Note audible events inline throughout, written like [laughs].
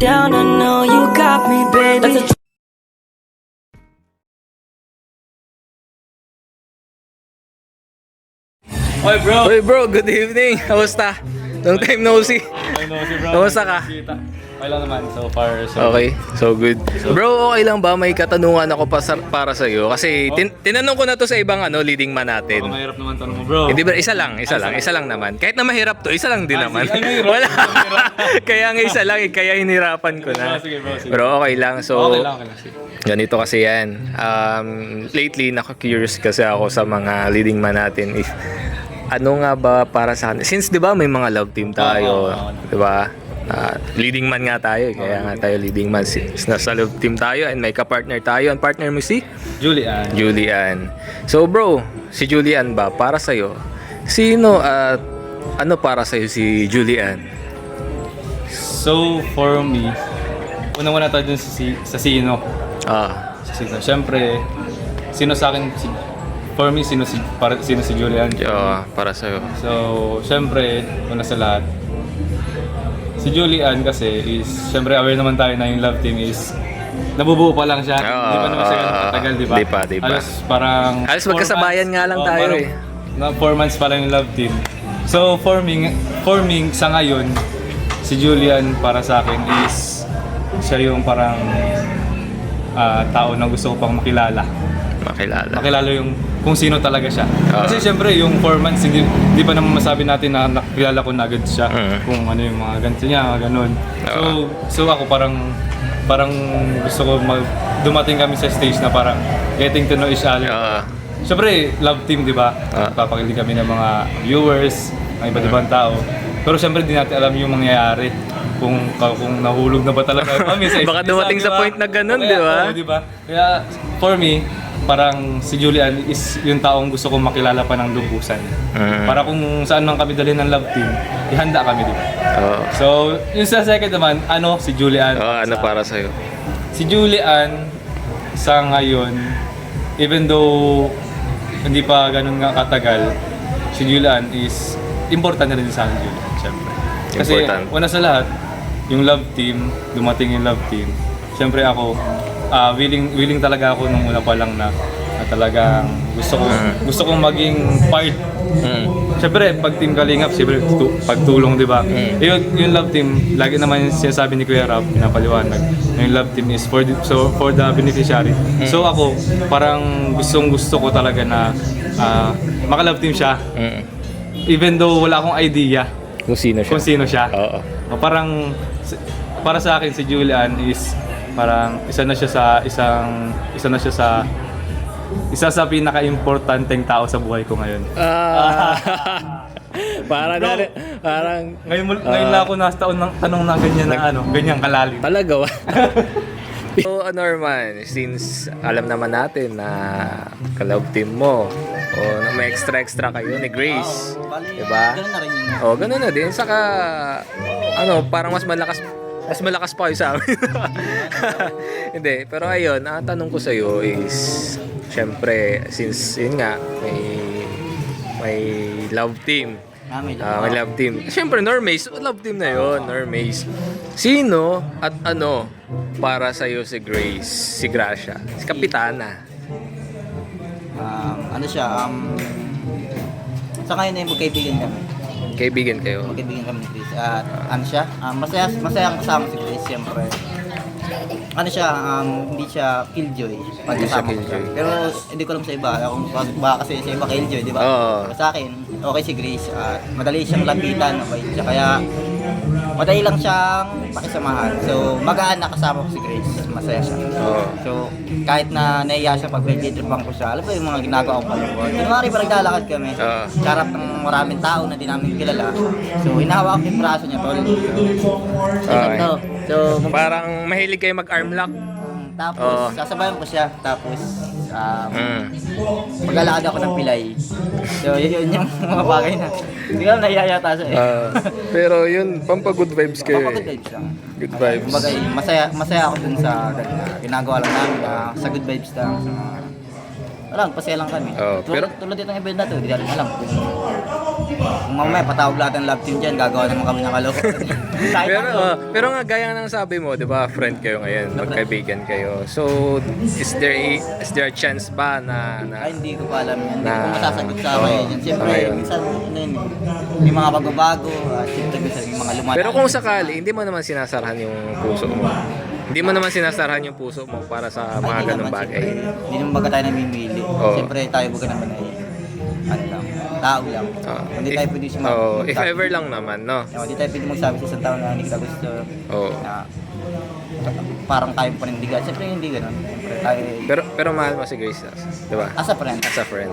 down, I know you got me, baby. Oy bro! Uy bro, good evening. Kamusta? Long time no see. Kamusta ka? Okay lang naman so far. So, Okay, so good. Bro, okay lang ba? May katanungan ako pa sa, para sa iyo kasi tin- tinanong ko na to sa ibang ano leading man Baka natin. mahirap naman tanong mo bro. Hindi ba isa lang, isa lang, isa lang naman. Kahit na mahirap to, isa lang din Ah, naman. sige. Ay, mahirap. Wala. [laughs] kaya nga isa lang, eh, kaya hinirapan ko na. Sige, bro, sige. Bro, okay lang. So, okay lang, okay lang. Sige. Ganito kasi yan. Um, lately, naka-curious kasi ako sa mga leading man natin. If, ano nga ba para sa atin? Since 'di ba may mga love team tayo, Oo, oo, oo. 'di ba? Ah, leading man nga tayo, eh. kaya nga tayo leading man. Nasa love team tayo and may ka-partner tayo. Ang partner mo si Julian. Julian. So bro, si Julian ba para sa Sino at ano para sa si Julian? So for me, unang-una tayo dun sa, si, sa sino. Ah, Sa sino. Siyempre, sino sa akin, si, for me, sino si, para, sino si Julian. ah, para sa So, syempre, una sa lahat, si Julian kasi is, syempre aware naman tayo na yung love team is, nabubuo pa lang siya. Oo, di ba naman siya ganun oo, katagal, di ba? di pa, di pa. Halos parang... Halos four magkasabayan months. nga lang Oo, tayo parang eh. Na four months pa lang yung love team. So, forming, forming sa ngayon, si Julian para sa akin is, siya yung parang ah, tao na gusto ko pang makilala makilala. makilala yung kung sino talaga siya. Ah. Kasi syempre yung 4 months hindi, hindi pa naman masabi natin na nakilala ko na agad siya Mm. kung ano yung mga ganito niya, mga ganun. So Ah. so ako parang parang gusto ko mag, dumating kami sa stage na parang getting to know each other. Ah, Syempre, love team, di ba? Ah. Papakilig kami ng mga viewers, mga iba't ibang tao. Pero syempre, di natin alam yung mangyayari. Kung kung nahulog na ba talaga kami [laughs] sa Baka dumating isa, sa di ba? point na ganun, di ba? di ba? Kaya, for me, parang si Julian is yung taong gusto kong makilala pa ng lubusan. Mm. Para kung saan man kami dalhin ng love team, ihanda kami, di ba? Oo. So, yung sa second naman, ano, si Julian. Oh, ano Sa- para sa Si Julian, sa ngayon, even though hindi pa ganun nga katagal, si Julian is important na rin sa akin, Julian, syempre. Kasi Important. una sa lahat, yung love team, dumating yung love team. Syempre ako, ah, willing willing talaga ako nung una pa lang na, na talagang gusto ko gusto kong maging part Mm. Siyempre, pag team kalingap, siyempre tu- pagtulong, di ba? Mm. Yung, yung love team, lagi naman yung sinasabi ni Kuya Rap, pinapaliwanag, na yung love team is for the, so, for the beneficiary. So ako, parang gustong gusto ko talaga na ah, maka-love team siya, Mm. even though wala akong idea Kung sino siya. kung sino siya. Oo. Parang, para sa akin, si Julian is parang isa na siya sa isang, isa na siya sa isa sa pinaka-importanteng tao sa buhay ko ngayon. Ah. [laughs] para Bro. parang Ngayon, mo- ngayon lang ako nasa taon ng tanong na ganyan na ano, ganyan kalalim. talaga wa. [laughs] So, Norman, since alam naman natin na ka-love team mo, o na may extra-extra kayo ni Grace, Bali, diba? ganun na rin yun. O, ganun na din. Saka, ano, parang mas malakas, mas malakas pa kayo sa amin. [laughs] Hindi, pero ayun, ang tanong ko sa iyo is, syempre, since yun nga, may, may love team. Ah, may Ah, may love team. Siyempre, Normaze, love team na yon Normaze. Sino at ano para sa iyo si Grace, si Gracia, si Kapitana? Um, ano siya, um, sa ngayon ay magkaibigan kami. Kaibigan kayo. Magkaibigan kami ni Chris. At ano siya, um, masaya, masaya kasama si Chris, siyempre. Ano siya, um, hindi siya killjoy. pag Hindi siya kasama ko killjoy. Pero hindi ko alam sa iba. Kung pag baka kasi sa iba killjoy, di ba? Oo. Sa akin, okay si Grace. At madali siyang lapitan. Okay siya. Kaya madali lang siyang pakisamahan. So, magaan na kasama ko si Grace. Masaya siya. Oo. So, kahit na naiya siya pag may tripan ko siya, alam mo yung mga ginagawa ko pa lang. Kunwari pa naglalakad kami, Oo. sarap ng maraming tao na di namin kilala. So, hinahawak ko yung braso niya, tol. So, Okay. to. So, mag- Parang mahilig kayo mag-arm lock. Tapos, Oo. sasabayan ko siya. Tapos, um, Mm. maglalakad ako ng pilay. So, yun, yun yung [laughs] mga bagay na. Hindi ko alam nahiyayata siya eh. Ah, pero yun, pampa good vibes kayo Kapag good eh. vibes lang. Good vibes. Kumbaga, eh, masaya, masaya ako dun sa ganun na ginagawa lang namin na sa good vibes lang. Sa wala, pasaya lang kami. Oo, tulad, pero- tulad dito ng event na to, hindi natin alam kung Kung mamaya patawag lahat ng love team dyan, gagawa naman kami ng kalokohan. [laughs] Pero, oh, pero nga gaya ng sabi mo, 'di ba, friend kayo ngayon, magkaibigan kayo. So, is there a, is there a chance ba na, na Ay, hindi ko pa alam yan. Hindi Na- ko masasagot sa Oo, ngayon. yan. Siyempre, ngayon. minsan, ano yun, eh, may mga pagbabago. At siyempre, minsan, may mga lumalaki. Pero kung sakali, hindi mo naman sinasarahan yung puso mo. Hindi mo naman sinasarahan yung puso mo para sa Ay, mga hindi ganung naman, bagay. siyempre. Hindi naman baga tayo namimili. Oo. Siyempre, tayo baga naman ay, lang, tao lang. Ah, hindi if- tayo pwede siya oh, if ever lang naman, no? Hindi tayo pwede magsabi sa isang tao na hindi kita gusto. Oo. Na, parang tayo panindigan. Siyempre, hindi ganun. Siyempre, tayo, Pero pero mahal mo si Grace, di ba? as a friend. As a friend.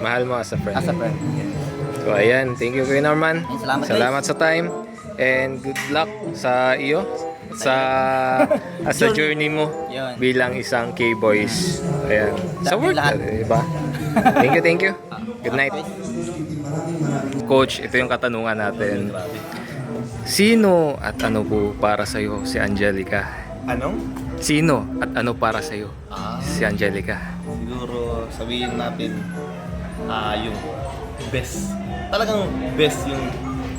Mahal mo as a friend. As a friend. So ayan, thank you Kuya Norman. Ay, salamat, guys. Sa time and good luck sa iyo sa [laughs] as sa journey mo Yun. bilang isang K-boys. Ayan. Sa Dami work, lahat. di ba? [laughs] Thank you, thank you. Good night. Coach, ito yung katanungan natin. Sino at ano po para sa iyo si Angelica? Anong? Sino at ano para sa iyo Ah, si Angelica? siguro sabihin natin ah yung best. Talagang best yung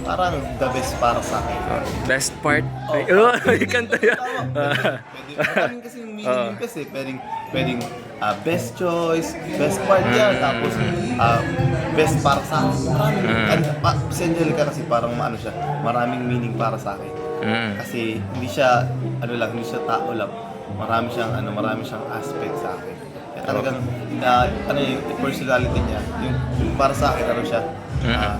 parang the best para sa akin. Uh, best part? Ay, oh, ay, [laughs] kanta yan. Pwede, maraming kasi yung meaning best eh. Pwedeng, pwedeng ah, best choice, best part yan, tapos ah, best para sa akin. Maraming, Mm. and, pa, si Angelica kasi parang ano siya, maraming meaning para sa akin. Mm. Kasi hindi siya, ano lang, hindi siya tao lang. Marami siyang, ano, marami siyang aspect sa akin. Kaya talagang, ah, ano yung personality niya, yung, yung para sa akin, ano siya, ah,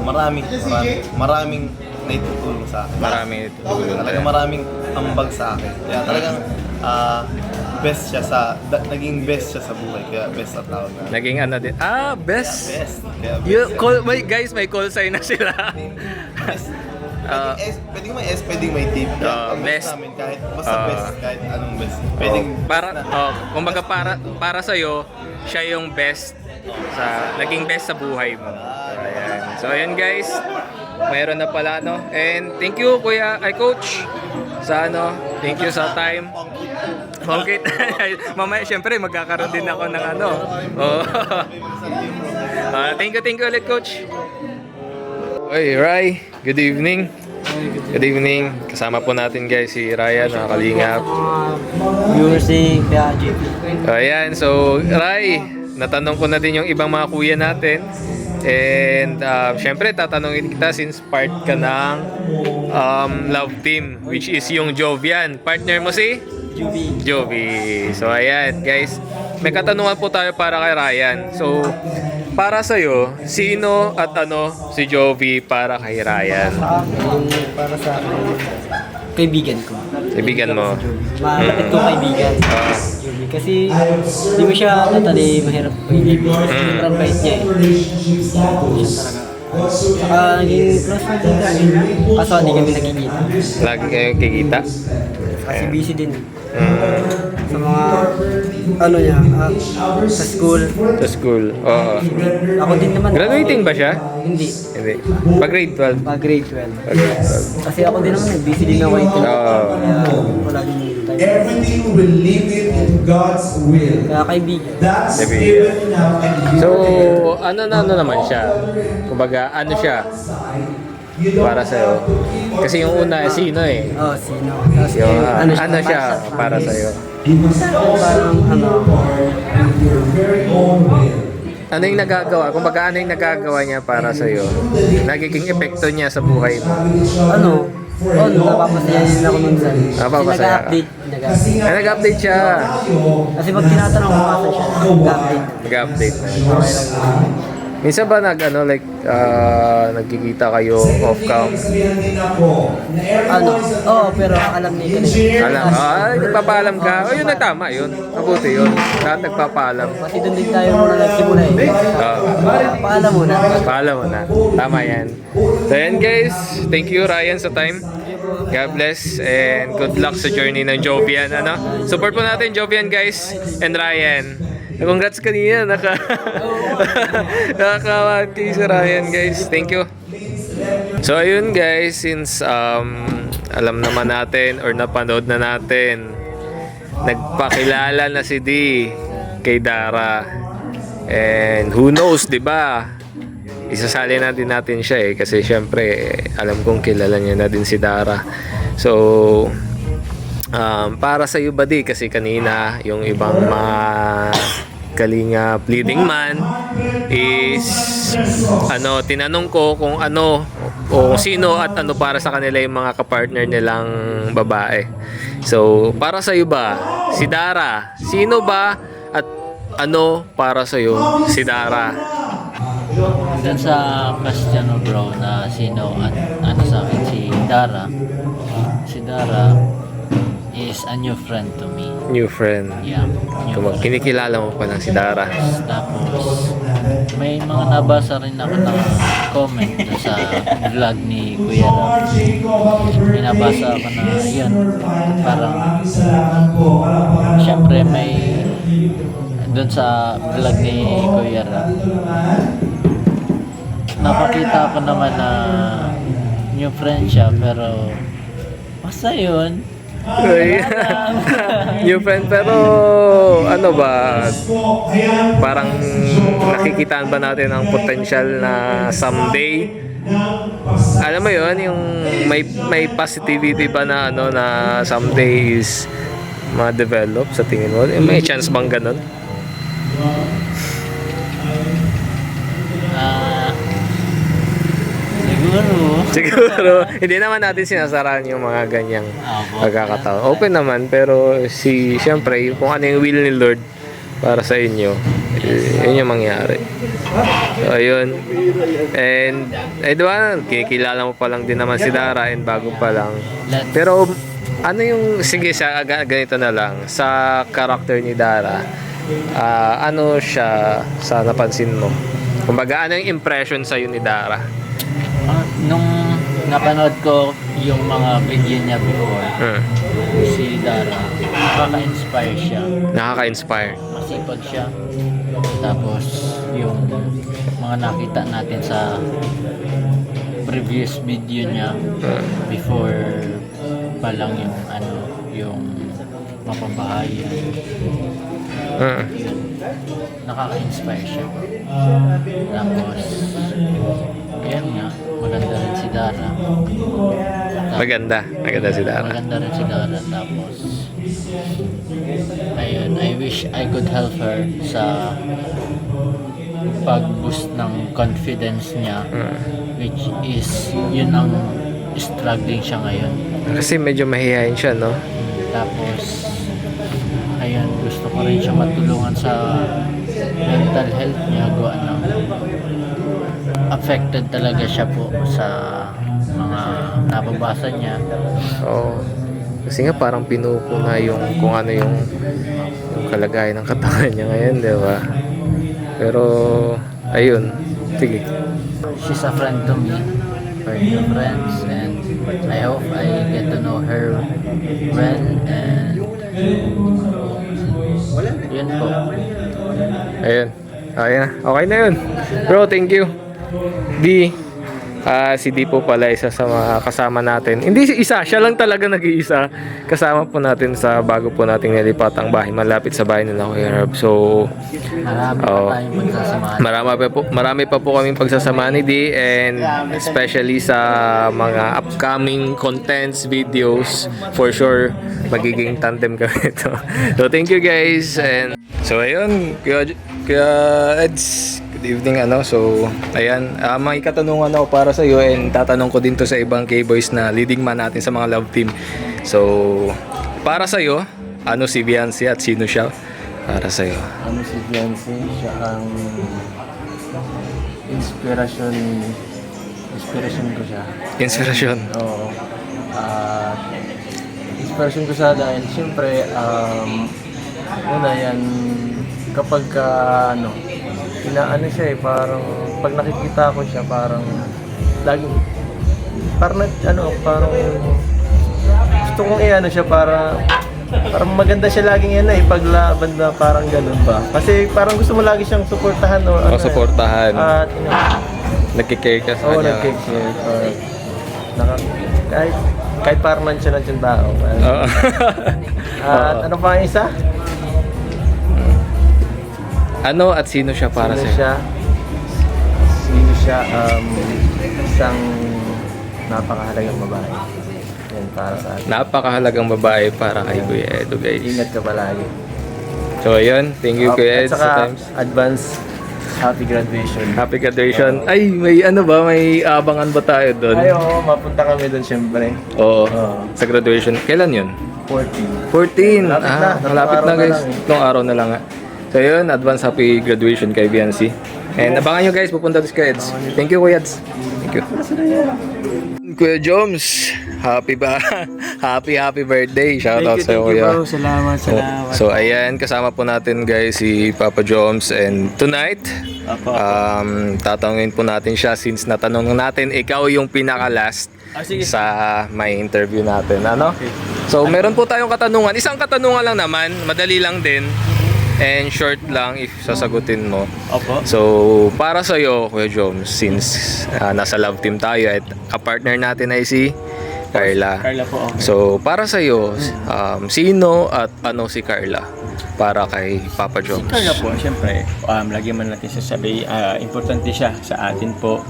marami, marami, maraming naitutulong sa akin. Marami tutulong Talagang tayo. maraming ambag sa akin. Kaya talagang, ah, best siya sa, da, naging best siya sa buhay. Kaya best na tawag na. Naging ano din. Ah, best. Best. Kaya best. You, call, may, guys, may call sign na sila. Best. [laughs] Ah. Pwedeng S, pwedeng may S, pwedeng may tip. Kaya Ah, best. namin kahit basta best, kahit anong best. Pwedeng para, oh, kumbaga para, para sa'yo, siya yung best sa, naging best sa buhay mo. Ayan. So, ayan guys. Mayroon na pala, no? And thank you, Kuya, ay Coach, sa ano, thank you sa time. Okay. [laughs] Mamaya, syempre, magkakaroon din ako ng ano. Oh. [laughs] Ah, thank you, thank you ulit, Coach. Oy, Rai. Good evening. Good evening. Kasama po natin guys si Ryan, nakakalingap. viewers si Kuya JP. Ayan, so Rai, natanong ko na din yung ibang mga kuya natin. And uh, syempre tatanungin kita since part ka ng um, love team which is yung Jovian. Partner mo si? Juby. Jovi. So ayan guys, may katanungan po tayo para kay Ryan. So para sa'yo, sino at ano si Jovi para kay Ryan? Sa akin, para sa akin, kaibigan ko. Kaibigan mo? Malapit kong kaibigan. Ah. Juby. Kasi di mo siya totally mahirap pag-ibig. Sobrang bait niya eh. Saka naging close friend din kami. Kaso hindi kami nagkikita. Lagi kayong kikita? Kasi busy din. Mm, Sa mga ano niya, ah, sa school. sa school? Oo. Ako din naman. Graduating ba siya? Hindi. Hindi. Pag grade 12. Pa grade 12. Pag grade 12. Kasi ako din naman, eh, busy din ako ito. Oo. Kaya wala din yung time. Everything will leave it in God's will. Kaya kaibigan. That's given enough and you So, ano na ano naman siya? Kumbaga, ano siya para sa'yo? Kasi yung una, sino eh? Oh, sino? Tapos Yung, yung ano, ano siya para sa'yo? Parang ano, your very own will. Ano yung nagagawa? Kumbaga, ano yung nagagawa niya para sa'yo? Nagiging epekto niya sa buhay mo? ano, oh, napapasaya din ako minsan. Napapasaya ka? Kasi nag-update. Nag-update. Ay, nag-update siya. Kasi pag tinatanong kung masa siya, nag-update. Nag-update na. Okay lang. Minsan ba nag, ano, like, ah, nagkikita kayo ako na Ano, everyone's oh, pero alam niya ka Alam, ay, nagpapaalam ka. O, yun ang tama, yun. Mabuti yun. Lahat nagpapaalam. Kasi doon din tayo muna nagsimula eh. Oo. Paalam muna. Paalam mo na. Tama yan. So yan guys, thank you Ryan sa time. God bless and good luck sa journey ng Jovian. Ano? Support po natin Jovian guys and Ryan. Congrats kanina, naka [laughs] nakaka si Ryan guys. Thank you. So ayun guys, since um, alam naman natin or napanood na natin, nagpakilala na si D kay Dara. And who knows, 'di ba? isasali na din natin siya eh kasi syempre alam kong kilala niya na din si Dara. So um, para sa iyo buddy kasi kanina yung ibang mga kalinga leading man is ano tinanong ko kung ano o sino at ano para sa kanila yung mga kapartner nilang babae. So para sa iyo ba si Dara sino ba at ano para sa iyo si Dara? Dun sa question mo bro na sino at ano sa akin si Dara. Si Dara is a new friend to me. New friend. Yeah. New Kung friend. kinikilala mo pa lang si Dara. Tapos may mga nabasa rin ako ng comment sa vlog ni Kuya Rap. May nabasa ako na yun. Parang syempre may dun sa vlog ni Kuya Rap. Napakita ko naman na new friend siya pero basta yun. New friend pero ano ba? Parang nakikitaan ba natin ang potential na someday? Alam mo yon yung may may positivity ba na ano na someday is ma-develop sa tingin mo? May chance bang ganun siguro. siguro hindi naman natin sinasaraan yung mga ganyang pagkakataon. Open naman pero si syempre kung ano yung will ni Lord para sa inyo yun yung mangyari. So ayun. And eh di ba kinikilala mo pa lang din naman si Dara and bago pa lang. Pero ano yung sige sa ga- ganito na lang. Sa character ni Dara ah, ano siya sa napansin mo? Kumbaga ano yung impression sa ni Dara nung napanood ko yung mga video niya before, hmm. si Dara, nakaka-inspire siya. nakaka-inspire Masipag siya. Tapos, yung mga nakita natin sa previous video niya before pa lang yung ano, yung mapabahayan. hmm. Yun. Nakaka-inspire siya. Tapos, yan nga, maganda rin si Dara. Tapos, maganda maganda si Dara Maganda rin si Dara. Tapos, ayun, I wish I could help her sa pag-boost ng confidence niya which is yun ang struggling siya ngayon kasi medyo mahihayin siya no tapos ayun gusto ko rin siya matulungan sa mental health niya gawa ng affected talaga siya po sa mga nababasa niya Oo. Kasi nga parang pinupo na yung kung ano yung, yung kalagayan ng katawan niya ngayon, di ba? Pero, ayun. Sige. she's a friend to me. We're new friends and I hope I get to know her well and yun po. Ayun. Ayun na. Okay na yun. Bro, thank you. D. Ah, si D po pala isa sa mga kasama natin. Hindi si isa, siya lang talaga nag-iisa. Kasama po natin sa bago po nating nilipat ang bahay malapit sa bahay nila Kuya Herb. So, Marami Oo. pa tayong magsasamahan. Marami pa po, marami pa po kaming pagsasama ni D and especially sa mga upcoming contents, videos, for sure magiging tandem kami [laughs] ito. So thank you guys and so ayun, kaya, kaya Eds, good evening ano. So ayan, ah, may katanungan ako para sa iyo and tatanong ko din to sa ibang K-boys na leading man natin sa mga love team. So para sa iyo, ano si Biancy at sino siya para sa iyo? ano si Beyonce, siya ang inspirasyon inspirasyon ko siya. Inspirasyon. Oo. At inspirasyon ko siya dahil siyempre um, una yan kapag ka ano inaano siya eh parang pag nakikita ko siya parang laging parang ano parang gusto kong i-ano siya para parang maganda siya laging yan eh paglaban na parang ganun ba kasi parang gusto mo lagi siyang suportahan or O ano eh. suportahan. at you know, Nagkikare ka sa Oo, kanya. nag-care. Uh, naka, kahit, kahit parang nandiyan yung tao. Oo. [laughs] At ano pa ang isa? Ano at sino siya para Sino sa'yo? siya? Sino siya? um, isang napakahalagang babae. Yan para sa atin. Napakahalagang babae para kay Kuya Edo, guys. Ingat ka palagi. So, ayun. Thank you, Kuya Ed, At sa saka, times. advance happy graduation. Happy graduation. Ay, may ano ba? May abangan ba tayo doon? Ay, oo, mapunta kami doon syempre. Oo. Oo. Sa graduation. Kailan yun? 14. 14. Malapit ah, na. malapit Tatlong na araw na guys. lang eh. Itong araw na lang nga. So yun, advance happy graduation kay Biancy. And abangan nyo guys, pupunta doon kay Eds. Thank you Kuya Eds. Thank you. Kuya Joms, happy ba? [laughs] happy happy birthday. Shout out sa Kuya. Salamat, Oh, So ayan, kasama po natin guys si Papa Joms and tonight um, tatanungin po natin siya since natanong natin ikaw yung pinaka-last sa may interview natin. Ano? So meron po tayong katanungan. Isang katanungan lang naman, madali lang din and short lang if sasagutin mo. Opo. So, para sa iyo, Kuya Joms, since ah, nasa love team tayo at ka-partner natin ay si Carla. Carla po. oh. So, para sa iyo, um, sino at ano si Carla para kay Papa Joms? Carla po, siyempre, um, lagi man natin sasabi, ah, importante siya sa atin po.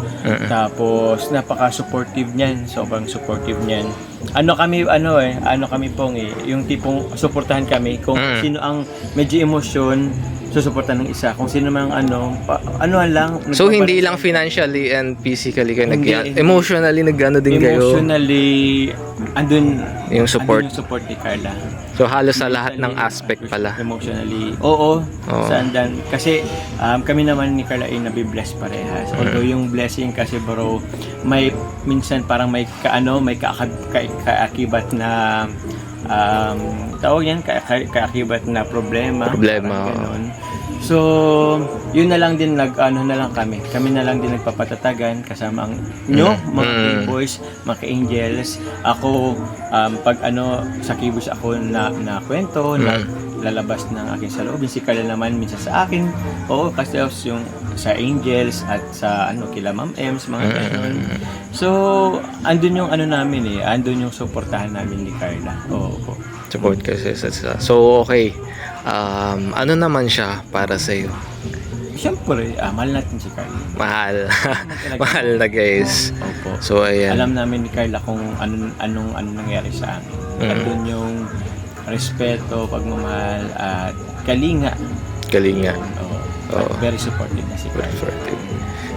Tapos, napaka-supportive niyan. Sobrang supportive niyan. Ano kami, ano eh, ano kami pong eh, yung tipong suportahan kami kung Mm. sino ang medyo emosyon, susuportahan ng isa. Kung sino mang ano, pa, ano lang. So, hindi lang financially and physically kayo nag Hindi. Emotionally, nag-ano din kayo? Emotionally, andun, Yung support. andun yung support ni Carla. So, halos sa lahat ng aspect pala. Emotionally. Oo. Oo. Saan dan. Kasi um, kami naman ni Carla ay nabibless parehas. Mm. Although yung blessing kasi bro, may minsan parang may kaano, may kaakab, ka, kaakibat na um, tawag yan, ka, ka, kaakibat na problema. Problema, parang oo. ganun. So, yun na lang din nag ano na lang kami. Kami na lang din nagpapatatagan kasama ang nyo, mga Mm. boys, mga angels. Ako um, pag ano sa kibus ako na na kwento na Mm. Lalabas ng aking saloobin si Carla naman minsan sa akin. Oo, kasi yung sa angels at sa ano kila Ma'am Ems, mga ganun. So, andun yung ano namin eh, andun yung suportahan namin ni Carla. Oo po. Support kasi sa, sa So, okay. Um, ano naman siya para sa iyo? Siyempre, ah, mahal natin si Carla. Mahal. [laughs] Mahal na guys. Opo. So, ayan. alam namin ni Carla kung anong anong anong nangyari sa amin. Mm. Andun yung respeto, pagmamahal at kalinga. Kalinga. Oo. Oo. Very supportive na si Carla. Supportive.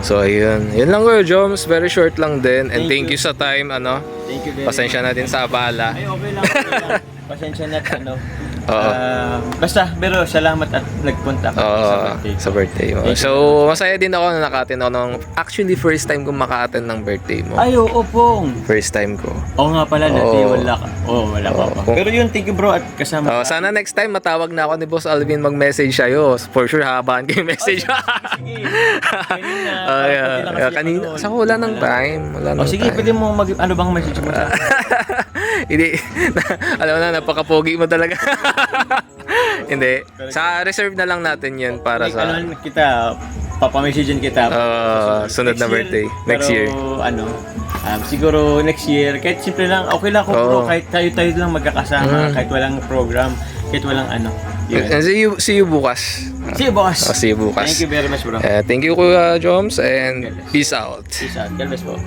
So, ayun. Yun lang ko, Joms. Very short lang din. And thank Thank you sa time, ano. Thank you very Pasensya natin sa abala. Ay, okay lang. Okay lang. [laughs] Pasensya na ano. Oo. Ah, basta, pero salamat at nagpunta ka Oo, sa birthday. sa birthday mo. Thank you. So, masaya din ako na naka-attend ako ng... Actually, first time ko maka-attend ng birthday mo. Ay, oo pong. First time ko. Oo nga pala, dati Oo. wala ka. Oo, wala pa Oo. pa. Pero yun, thank you bro at kasama Oh, ka. sana next time matawag na ako ni Boss Alvin mag-message sa'yo. For sure, habaan ko yung message. Sige. [laughs] Kanina. Oh, yeah. kanina. ano, Sa wala ng time. Wala O ng sige, time. pwede mo mag... Ano bang message mo sa [laughs] Hindi. [laughs] Alam mo na, napaka-pogi mo talaga. [laughs] Hindi. Sa reserve na lang natin yun para sa... ano kita, papamessagein kita. Uh, sunod na birthday. Next pero, year. ano, um, siguro next year, kahit simple lang, okay lang ako bro, Oo. kahit tayo-tayo lang magkakasama, Mm. kahit walang program, kahit walang ano. Yun. And see you, see you bukas. See you, boss. Oh, see you bukas. Thank you very much, bro. Eh, thank you, Kuya Joms, and peace out. Peace out. God bless po.